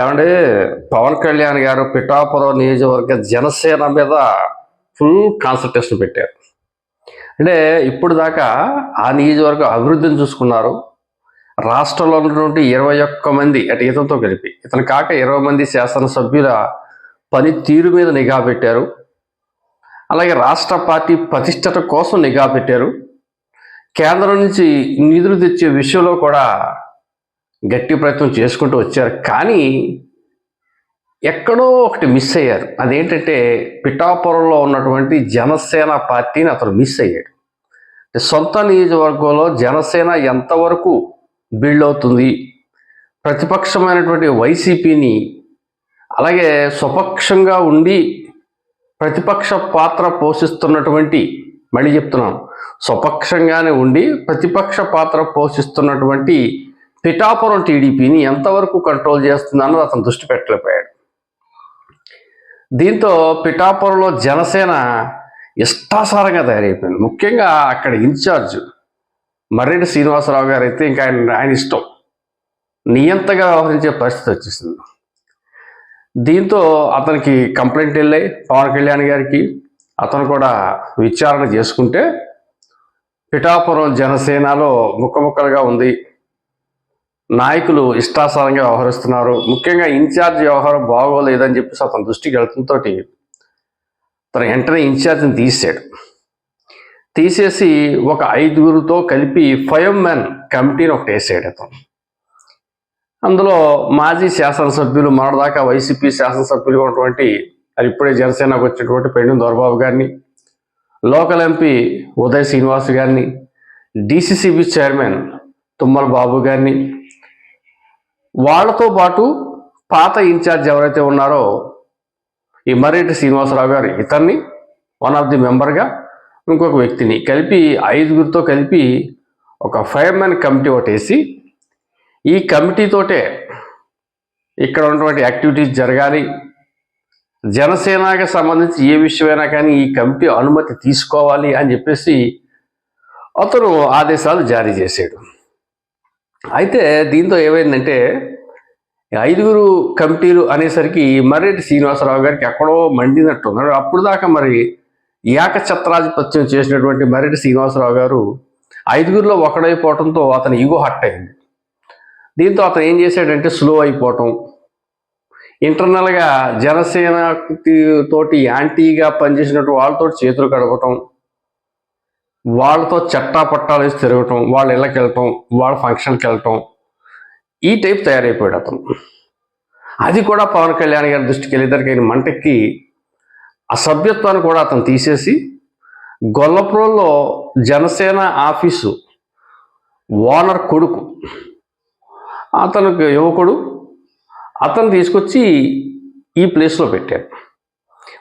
ఏమండి? పవన్ కళ్యాణ్ గారు పిఠాపురం నియోజకవర్గ జనసేన మీద ఫుల్ కాన్సన్ట్రేషన్ పెట్టారు. అంటే ఇప్పుడు దాకా ఆ నియోజకవర్గం అభివృద్ధిని చూసుకున్నారు. రాష్ట్రంలో ఉన్నటువంటి ఇరవై ఒక్క మంది అంటే ఇతనితో కలిపి ఇతను కాక ఇరవై మంది శాసనసభ్యుల పని తీరు మీద నిఘా పెట్టారు. అలాగే రాష్ట్ర పార్టీ ప్రతిష్టత కోసం నిఘా పెట్టారు. కేంద్రం నుంచి నిధులు తెచ్చే విషయంలో కూడా గట్టి ప్రయత్నం చేసుకుంటూ వచ్చారు. కానీ ఎక్కడో ఒకటి మిస్ అయ్యారు. అదేంటంటే పిఠాపురంలో ఉన్నటువంటి జనసేన పార్టీని అతను మిస్ అయ్యాడు. సొంత నియోజకవర్గంలో జనసేన ఎంతవరకు బిల్డ్ అవుతుంది? ప్రతిపక్షమైనటువంటి వైసీపీని అలాగే స్వపక్షంగా ఉండి ప్రతిపక్ష పాత్ర పోషిస్తున్నటువంటి మళ్ళీ చెప్తున్నాను స్వపక్షంగానే ఉండి ప్రతిపక్ష పాత్ర పోషిస్తున్నటువంటి పిఠాపురం టీడీపీని ఎంతవరకు కంట్రోల్ చేస్తుందన్నది అతను దృష్టి పెట్టలేకపోయాడు. దీంతో పిఠాపురంలో జనసేన ఇష్టాసారంగా తయారైపోయింది. ముఖ్యంగా అక్కడ ఇన్ఛార్జ్ మర్రెడ్డి శ్రీనివాసరావు గారు అయితే ఇంకా ఆయన ఆయన ఇష్టం. నియంతగా వ్యవహరించే పరిస్థితి వచ్చేసింది. దీంతో అతనికి కంప్లైంట్ వెళ్ళాయి. పవన్ కళ్యాణ్ గారికి అతను కూడా విచారణ చేసుకుంటే పిఠాపురం జనసేనలో ముక్కముక్కలుగా ఉంది. నాయకులు ఇష్టాసారంగా వ్యవహరిస్తున్నారు. ముఖ్యంగా ఇన్ఛార్జ్ వ్యవహారం బాగోలేదని చెప్పేసి అతని దృష్టికి వెళ్తుంతో తన వెంటనే ఇన్ఛార్జ్ని తీసాడు తీసేసి ఒక ఐదుగురితో కలిపి ఫైవ్ మెన్ కమిటీని ఒకటి వేసాడు అతను. అందులో మాజీ శాసనసభ్యులు మొన్నటిదాకా వైసీపీ శాసనసభ్యులు ఉన్నటువంటి అది ఇప్పుడే జనసేనకు వచ్చినటువంటి పెండు దొరబాబు గారిని లోకల్ ఎంపీ ఉదయ్ శ్రీనివాస్ గారిని డిసిసిబి చైర్మన్ తుమ్మల బాబు గారిని వాళ్ళతో పాటు పాత ఇన్ఛార్జ్ ఎవరైతే ఉన్నారో ఈ మర్రెడ్డి శ్రీనివాసరావు గారు ఇతన్ని వన్ ఆఫ్ ది మెంబర్గా ఇంకొక వ్యక్తిని కలిపి ఐదుగురితో కలిపి ఒక ఫైవ్ మ్యాన్ కమిటీ ఒకటేసి ఈ కమిటీతోటే ఇక్కడ ఉన్నటువంటి యాక్టివిటీస్ జరగాలి. జనసేనకి సంబంధించి ఏ విషయమైనా కానీ ఈ కమిటీ అనుమతి తీసుకోవాలి అని చెప్పేసి అతను ఆదేశాలు జారీ చేశాడు. అయితే దీంతో ఏమైందంటే ఐదుగురు కమిటీలు అనేసరికి మర్రెడ్డి శ్రీనివాసరావు గారికి ఎక్కడో మండినట్టు ఉన్నాడు అప్పుడు దాకా మరి ఏకఛత్రాధిపత్యం చేసినటువంటి మర్రెడ్డి శ్రీనివాసరావు గారు ఐదుగురిలో ఒకడైపోవడంతో అతని ఈగో హట్ అయింది. దీంతో అతను ఏం చేశాడంటే స్లో అయిపోవటం. ఇంటర్నల్గా జనసేన తోటి యాంటీగా పనిచేసినట్టు వాళ్ళతో చేతులు కడగటం. వాళ్ళతో చట్టా పట్టాలు వేసి తిరగటం వాళ్ళ ఇళ్ళకి వెళ్ళటం వాళ్ళ ఫంక్షన్కి వెళ్ళటం ఈ టైప్ తయారైపోయాడు అతను. అది కూడా పవన్ కళ్యాణ్ గారి దృష్టికి వెళ్ళేదరికి మంటకి ఆ సభ్యత్వాన్ని కూడా అతను తీసేసి గొల్లపురంలో జనసేన ఆఫీసు ఓనర్ కొడుకు అతనికి యువకుడు అతను తీసుకొచ్చి ఈ ప్లేస్లో పెట్టాడు.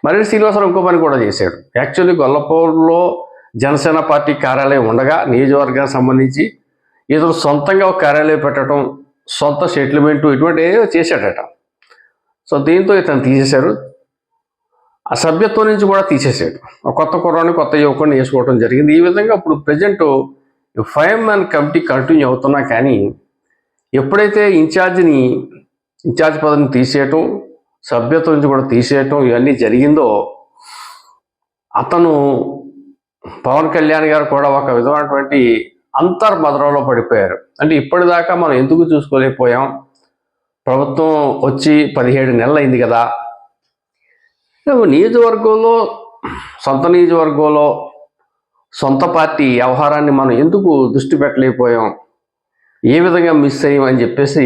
మరి శ్రీనివాసరావు ఇంకో పని కూడా చేశాడు. యాక్చువల్లీ గొల్లపూర్లో జనసేన పార్టీ కార్యాలయం ఉండగా నియోజకవర్గానికి సంబంధించి ఇతను సొంతంగా ఒక కార్యాలయం పెట్టడం సొంత సెటిల్మెంటు ఇటువంటి ఏదో చేశాడట. సో దీంతో ఇతను తీసేశారు. ఆ సభ్యత్వం నుంచి కూడా తీసేసాడు కొత్త కుర్రాన్ని కొత్త యువకుడిని వేసుకోవడం జరిగింది. ఈ విధంగా ఇప్పుడు present five man committee continue అవుతున్నా కానీ ఎప్పుడైతే ఇన్ఛార్జిని ఇన్ఛార్జ్ పదవిని తీసేయటం సభ్యత్వం నుంచి కూడా తీసేయటం ఇవన్నీ జరిగిందో అతను పవన్ కళ్యాణ్ గారు కూడా ఒక విధమైనటువంటి అంతర్భద్రంలో పడిపోయారు. అంటే ఇప్పటిదాకా మనం ఎందుకు చూసుకోలేకపోయాం? ప్రభుత్వం వచ్చి పదిహేడు నెలలు అయింది కదా. నియోజకవర్గంలో సొంత నియోజకవర్గంలో సొంత పార్టీ వ్యవహారాన్ని మనం ఎందుకు దృష్టి పెట్టలేకపోయాం? ఏ విధంగా మిస్ అయ్యామని చెప్పేసి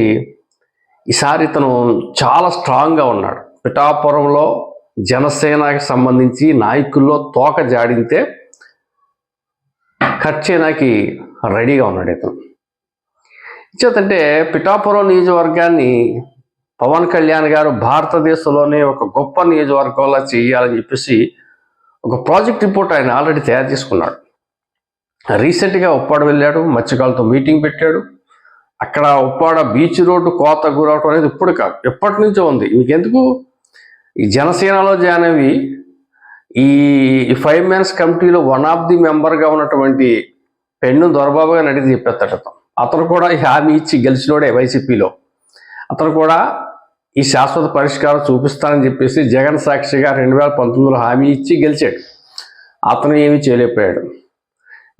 ఈసారి తను చాలా స్ట్రాంగ్గా ఉన్నాడు. పిఠాపురంలో జనసేనకి సంబంధించి నాయకుల్లో తోక జాడింతే ఖర్చేనాకి రెడీగా ఉన్నాడు ఇతను. ఇచ్చేతంటే పిఠాపురం నియోజకవర్గాన్ని పవన్ కళ్యాణ్ గారు భారతదేశంలోనే ఒక గొప్ప నియోజకవర్గంలో చేయాలని చెప్పేసి ఒక ప్రాజెక్ట్ రిపోర్ట్ ఆయన ఆల్రెడీ తయారు చేసుకున్నాడు. రీసెంట్గా ఉప్పాడ వెళ్ళాడు మత్స్యకాలతో మీటింగ్ పెట్టాడు. అక్కడ ఉప్పాడ బీచ్ రోడ్డు కోత గురవటం అనేది ఇప్పుడు కాదు ఎప్పటి నుంచో ఉంది. మీకెందుకు? ఈ జనసేనలో జాయిన్ అవి ఈ ఫైవ్ మ్యాన్స్ కమిటీలో వన్ ఆఫ్ ది మెంబర్గా ఉన్నటువంటి పెన్ను దొరబాబుగా నడిచి చెప్పేస్తాడు అతను. కూడా హామీ ఇచ్చి గెలిచినోడే వైసీపీలో. అతను కూడా ఈ శాశ్వత పరిష్కారం చూపిస్తానని చెప్పేసి జగన్ సాక్షిగా రెండు వేల పంతొమ్మిదిలో హామీ ఇచ్చి గెలిచాడు. అతను ఏమీ చేయలేకపోయాడు.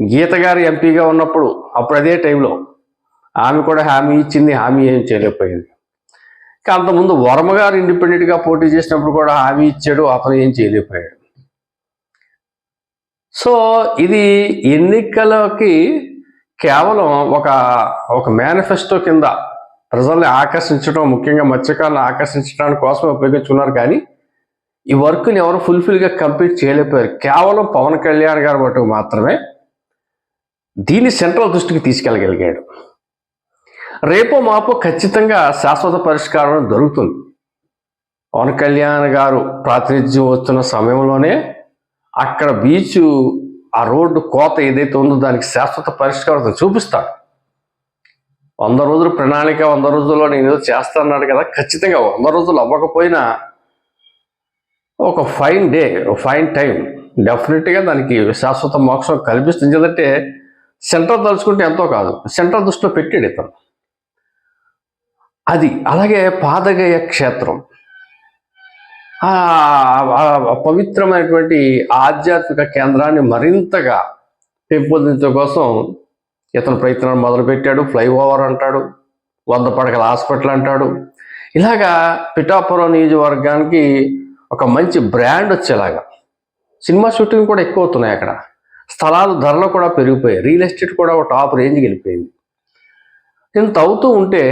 గీత గారు ఎంపీగా ఉన్నప్పుడు అప్పుడు అదే టైంలో ఆమె కూడా హామీ ఇచ్చింది హామీ ఏం చేయలేకపోయింది. ఇంకా అంతకుముందు వర్మ గారు ఇండిపెండెంట్గా పోటీ చేసినప్పుడు కూడా హామీ ఇచ్చాడు అతను ఏం చేయలేకపోయాడు. సో ఇది ఎన్నికలకి కేవలం ఒక ఒక మేనిఫెస్టో కింద ప్రజల్ని ఆకర్షించడం ముఖ్యంగా మత్స్యకారులను ఆకర్షించడానికి కోసమే ఉపయోగించుకున్నారు కానీ ఈ వర్క్ని ఎవరు ఫుల్ఫిల్గా కంప్లీట్ చేయలేకపోయారు. కేవలం పవన్ కళ్యాణ్ గారు మటుకు మాత్రమే దీన్ని సెంట్రల్ దృష్టికి తీసుకెళ్ళగలిగాడు. రేపో మాపో ఖచ్చితంగా శాశ్వత పరిష్కారం దొరుకుతుంది. పవన్ కళ్యాణ్ గారు ప్రాతినిధ్యం వస్తున్న సమయంలోనే అక్కడ బీచ్ ఆ రోడ్డు కోత ఏదైతే ఉందో దానికి శాశ్వత పరిష్కారం చూపిస్తాడు. వంద రోజులు ప్రణాళిక వంద రోజుల్లో నేను ఏదో చేస్తాన్నాడు కదా ఖచ్చితంగా వంద రోజులు అవ్వకపోయినా ఒక ఫైన్ డే ఒక ఫైన్ టైం డెఫినెట్గా దానికి శాశ్వత మోక్షం కల్పిస్తుంది. ఎందుకంటే సెంటర్ తలుచుకుంటే ఎంతో కాదు సెంటర్ దృష్టిలో పెట్టాడు ఇతను. అది అలాగే పాదగయ క్షేత్రం. పవిత్రమైనటువంటి ఆధ్యాత్మిక కేంద్రాన్ని మరింతగా పెంపొందించడం కోసం ఇతను ప్రయత్నాలు మొదలుపెట్టాడు. ఫ్లైఓవర్ అంటాడు వంద పడకల హాస్పిటల్ అంటాడు. ఇలాగా పిఠాపురం నియోజకవర్గానికి ఒక మంచి బ్రాండ్ వచ్చేలాగా సినిమా షూటింగ్ కూడా ఎక్కువ అవుతున్నాయి అక్కడ. స్థలాలు ధరలు కూడా పెరిగిపోయాయి. రియల్ ఎస్టేట్ కూడా ఒక టాప్ రేంజ్కి వెళ్ళిపోయింది. ఇంత అవుతూ ఉంటే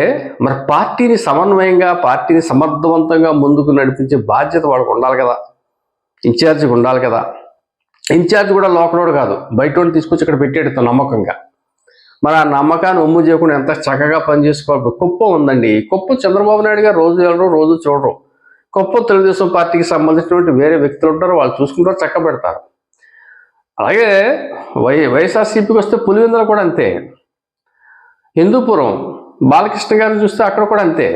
మరి పార్టీని సమన్వయంగా పార్టీని సమర్థవంతంగా ముందుకు నడిపించే బాధ్యత వాళ్ళకు ఉండాలి కదా. ఇన్ఛార్జికి ఉండాలి కదా. ఇన్ఛార్జ్ కూడా లోకలోడు కాదు. బయట తీసుకొచ్చి ఇక్కడ పెట్టాడు నమ్మకంగా. మరి ఆ నమ్మకాన్ని ఒమ్ము చేయకుండా ఎంత చక్కగా పనిచేసుకోవాలి కుప్ప ఉందండి. కుప్ప చంద్రబాబు నాయుడు గారు రోజు వెళ్ళడం రోజు చూడరు. కుప్ప తెలుగుదేశం పార్టీకి సంబంధించినటువంటి వేరే వ్యక్తులు ఉంటారు వాళ్ళు చూసుకుంటారు చక్క పెడతారు అలాగే వై వైఎస్ఆర్సీపీకి వస్తే పులివెందులు కూడా అంతే. హిందూపురం బాలకృష్ణ గారిని చూస్తే అక్కడ కూడా అంతే.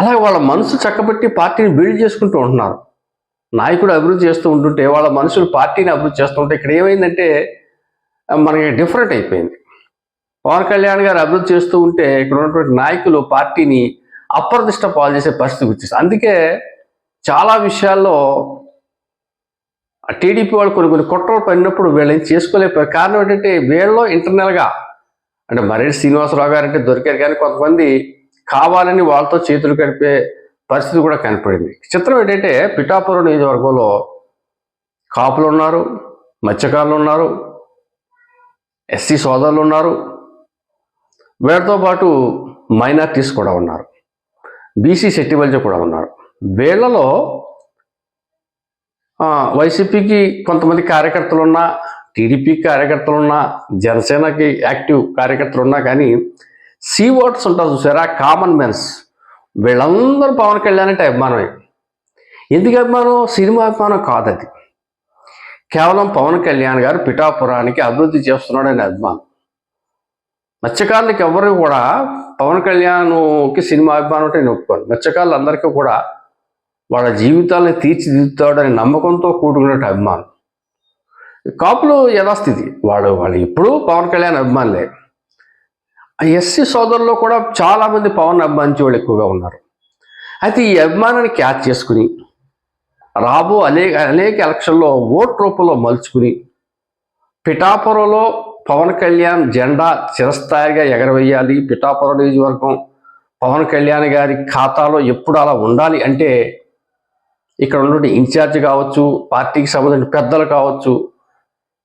అలాగే వాళ్ళ మనసు చక్కబెట్టి పార్టీని బిల్డ్ చేసుకుంటూ ఉంటున్నారు. నాయకుడు అభివృద్ధి చేస్తూ ఉంటుంటే వాళ్ళ మనుషులు పార్టీని అభివృద్ధి చేస్తుంటే ఇక్కడ ఏమైందంటే మనకి డిఫరెంట్ అయిపోయింది. పవన్ కళ్యాణ్ గారు అభివృద్ధి చేస్తూ ఉంటే ఇక్కడ ఉన్నటువంటి నాయకులు పార్టీని అప్రదిష్ట పాలు చేసే పరిస్థితి వచ్చేసి అందుకే చాలా విషయాల్లో టీడీపీ వాళ్ళు కొన్ని కొన్ని కుట్రలు పడినప్పుడు వీళ్ళని చేసుకోలేకపోయారు. కారణం ఏంటంటే వీళ్ళలో ఇంటర్నల్గా అంటే మరేటి శ్రీనివాసరావు గారు అంటే దొరికారు కానీ కొంతమంది కావాలని వాళ్ళతో చేతులు కలిపే పరిస్థితి కూడా కనపడింది. చిత్రం ఏంటంటే పిఠాపురం నియోజకవర్గంలో కాపులు ఉన్నారు మత్స్యకారులు ఉన్నారు ఎస్సీ సోదరులు ఉన్నారు వీళ్ళతో పాటు మైనార్టీస్ కూడా ఉన్నారు బీసీ సెట్టివల్జ కూడా ఉన్నారు. వీళ్ళలో వైసీపీకి కొంతమంది కార్యకర్తలు ఉన్నా టీడీపీ కార్యకర్తలు ఉన్నా జనసేనకి యాక్టివ్ కార్యకర్తలు ఉన్నా కానీ సీ ఓట్స్ ఉంటారు చూసారా? Common mens. వీళ్ళందరూ పవన్ కళ్యాణ్ అంటే అభిమానమే. ఎందుకు అభిమానం? సినిమా అభిమానం కాదు అది కేవలం పవన్ కళ్యాణ్ గారు పిఠాపురానికి అభివృద్ధి చేస్తున్నాడని అభిమానం. మత్స్యకారులకు ఎవరు కూడా పవన్ కళ్యాణ్కి సినిమా అభిమానం అంటే నేను ఒప్పుకోను మత్స్యకారులు అందరికీ కూడా వాళ్ళ జీవితాలను తీర్చిదిద్దుతాడని నమ్మకంతో కూడుకున్న అభిమానం. కాపులు యథాస్థితి. వాడు వాళ్ళు ఎప్పుడూ పవన్ కళ్యాణ్ అభిమానులే. ఎస్సీ సోదరుల్లో కూడా చాలామంది పవన్ అభిమానించే వాళ్ళు ఎక్కువగా ఉన్నారు. అయితే ఈ అభిమానాన్ని క్యాచ్ చేసుకుని రాబో అనేక అనేక ఎలక్షన్లో ఓట్ రూపంలో మలుచుకుని పిఠాపురంలో పవన్ కళ్యాణ్ జెండా చిరస్థాయిగా ఎగరవేయాలి పిఠాపురం నియోజకవర్గం పవన్ కళ్యాణ్ గారి ఖాతాలో ఎప్పుడు అలా ఉండాలి అంటే ఇక్కడ ఉన్నటువంటి ఇన్ఛార్జ్ కావచ్చు పార్టీకి సంబంధించిన పెద్దలు కావచ్చు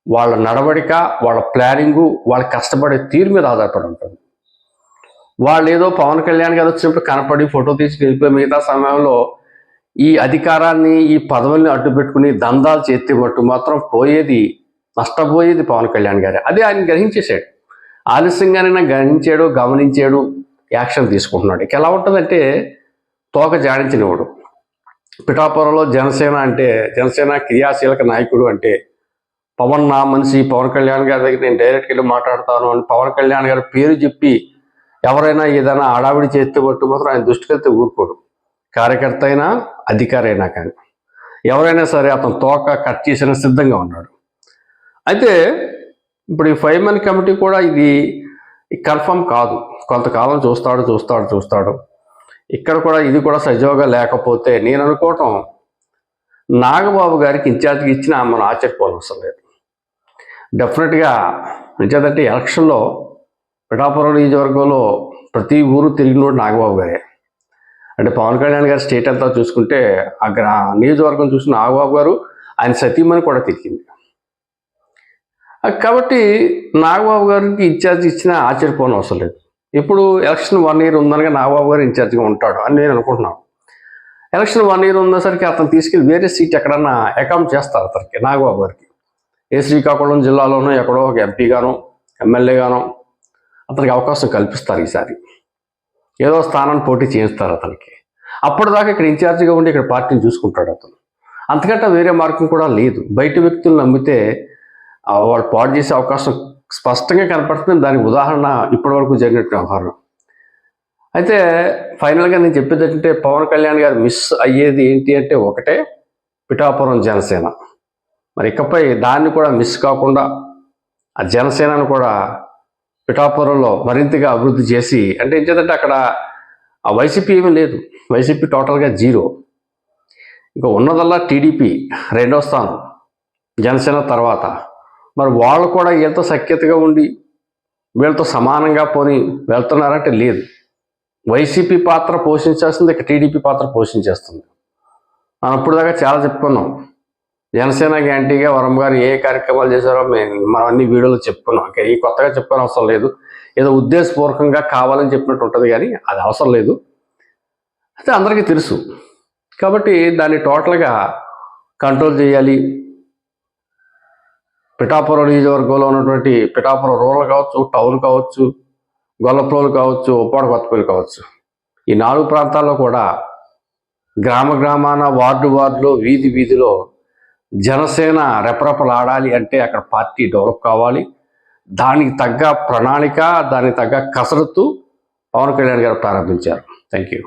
వాళ్ళ నడవడిక వాళ్ళ ప్లానింగు వాళ్ళ కష్టపడే తీరు మీద ఆధారపడి ఉంటుంది. వాళ్ళు ఏదో పవన్ కళ్యాణ్ గారు వచ్చినప్పుడు కనపడి ఫోటో తీసి వెళ్ళిపోయి మిగతా సమయంలో ఈ అధికారాన్ని ఈ పదవుల్ని అడ్డు పెట్టుకుని దందాలు చేతి మట్టు మాత్రం పోయేది నష్టపోయేది పవన్ కళ్యాణ్ గారే. అదే ఆయన గ్రహించేశాడు. ఆలస్యంగానైనా గ్రహించాడు గమనించాడు యాక్షన్ తీసుకుంటున్నాడు. ఇక ఎలా ఉంటుందంటే తోక జాడించినవాడు. పిఠాపురంలో జనసేన అంటే జనసేన క్రియాశీలక నాయకుడు అంటే పవన్ నా మనిషి పవన్ కళ్యాణ్ గారి దగ్గర నేను డైరెక్ట్ వెళ్ళి మాట్లాడతాను అని పవన్ కళ్యాణ్ గారి పేరు చెప్పి ఎవరైనా ఏదైనా హడావిడి చేస్తే పట్టు మాత్రం ఆయన దృష్టికి వెళ్తే ఊరుకోడు. కార్యకర్త అయినా అధికారి అయినా కానీ. ఎవరైనా సరే అతను తోక కట్ చేసిన సిద్ధంగా ఉన్నాడు. అయితే ఇప్పుడు ఈ ఫైవ్ మెన్ కమిటీ కూడా ఇది కన్ఫర్మ్ కాదు. కొంతకాలం చూస్తాడు చూస్తాడు చూస్తాడు. ఇక్కడ కూడా ఇది కూడా సజీవంగా లేకపోతే నేను అనుకోవటం నాగబాబు గారికి ఇన్ఛార్జ్కి ఇచ్చిన మనం ఆశ్చర్యపోవడం లేదు. డెఫినెట్గా నిజాదంటే ఎలక్షన్లో పిఠాపురం నియోజకవర్గంలో ప్రతి ఊరు తిరిగినోడు నాగబాబు గారే. అంటే పవన్ కళ్యాణ్ గారి స్టేట్ అంతా చూసుకుంటే ఆ గ్రా నియోజకవర్గం చూసిన నాగబాబు గారు ఆయన సతీమణి కూడా తిరిగింది. కాబట్టి నాగబాబు గారికి ఇన్ఛార్జ్ ఇచ్చిన ఆశ్చర్యపోవడం అవసరం లేదు. ఇప్పుడు ఎలక్షన్ వన్ ఇయర్ ఉందనగా నాగబాబు గారు ఇన్ఛార్జ్గా ఉంటాడు అని నేను అనుకుంటున్నాను. ఎలక్షన్ వన్ ఇయర్ ఉన్నసరికి అతను తీసుకెళ్ళి వేరే సీట్ ఎక్కడన్నా అకౌంట్ చేస్తారు అతనికి నాగబాబు గారికి. ఏ శ్రీకాకుళం జిల్లాలోనో ఎక్కడో ఒక ఎంపీగానో ఎమ్మెల్యేగానో అతనికి అవకాశం కల్పిస్తారు ఈసారి. ఏదో స్థానాన్ని పోటీ చేయిస్తారు అతనికి. అప్పటిదాకా ఇక్కడ ఇన్ఛార్జిగా ఉండి ఇక్కడ పార్టీని చూసుకుంటాడు అతను. అంతకంటే వేరే మార్గం కూడా లేదు. బయట వ్యక్తులు నమ్మితే వాళ్ళు పాడు చేసే అవకాశం స్పష్టంగా కనపడుతుంది. దానికి ఉదాహరణ ఇప్పటివరకు జరిగినట్టు వ్యవహారం. అయితే ఫైనల్గా నేను చెప్పేది ఏంటంటే పవన్ కళ్యాణ్ గారు మిస్ అయ్యేది ఏంటి అంటే ఒకటే పిఠాపురం జనసేన. మరి ఇకపై దాన్ని కూడా మిస్ కాకుండా ఆ జనసేనను కూడా పిఠాపురంలో మరింతగా అభివృద్ధి చేసి అంటే ఏం చేద్దంటే అక్కడ ఆ వైసీపీ ఏమీ లేదు. వైసీపీ టోటల్గా జీరో. ఇంకా ఉన్నదల్లా టీడీపీ రెండో స్థానం జనసేన తర్వాత. మరి వాళ్ళు కూడా వీళ్ళతో సఖ్యతగా ఉండి వీళ్ళతో సమానంగా పోని వెళ్తున్నారంటే లేదు. వైసీపీ పాత్ర పోషించాల్సింది ఇక టీడీపీ పాత్ర పోషించేస్తుంది. మనం అప్పుడు దాకా చాలా చెప్పుకున్నాం. జనసేన గ్యాంటీగా వరం గారు ఏ కార్యక్రమాలు చేశారో మేము మనం అన్ని వీడియోలో చెప్పుకున్నాం. ఇంకా ఈ కొత్తగా చెప్పని అవసరం లేదు. ఏదో ఉద్దేశపూర్వకంగా కావాలని చెప్పినట్టు ఉంటుంది కానీ అది అవసరం లేదు. అయితే అందరికీ తెలుసు. కాబట్టి దాన్ని టోటల్గా కంట్రోల్ చేయాలి. పిఠాపురం నియోజకవర్గంలో ఉన్నటువంటి పిఠాపురం రూరల్ కావచ్చు టౌన్ కావచ్చు గొల్లప్రోలు కావచ్చు ఉప్పాడు కొత్తపల్లి కావచ్చు. ఈ నాలుగు ప్రాంతాల్లో కూడా గ్రామ గ్రామాన వార్డు వార్డులో వీధి వీధిలో జనసేన రెపరెపలాడాలి అంటే అక్కడ పార్టీ డెవలప్ కావాలి. దానికి తగ్గ ప్రణాళిక దానికి తగ్గ కసరత్తు పవన్ కళ్యాణ్ గారు ప్రారంభించారు. Thank you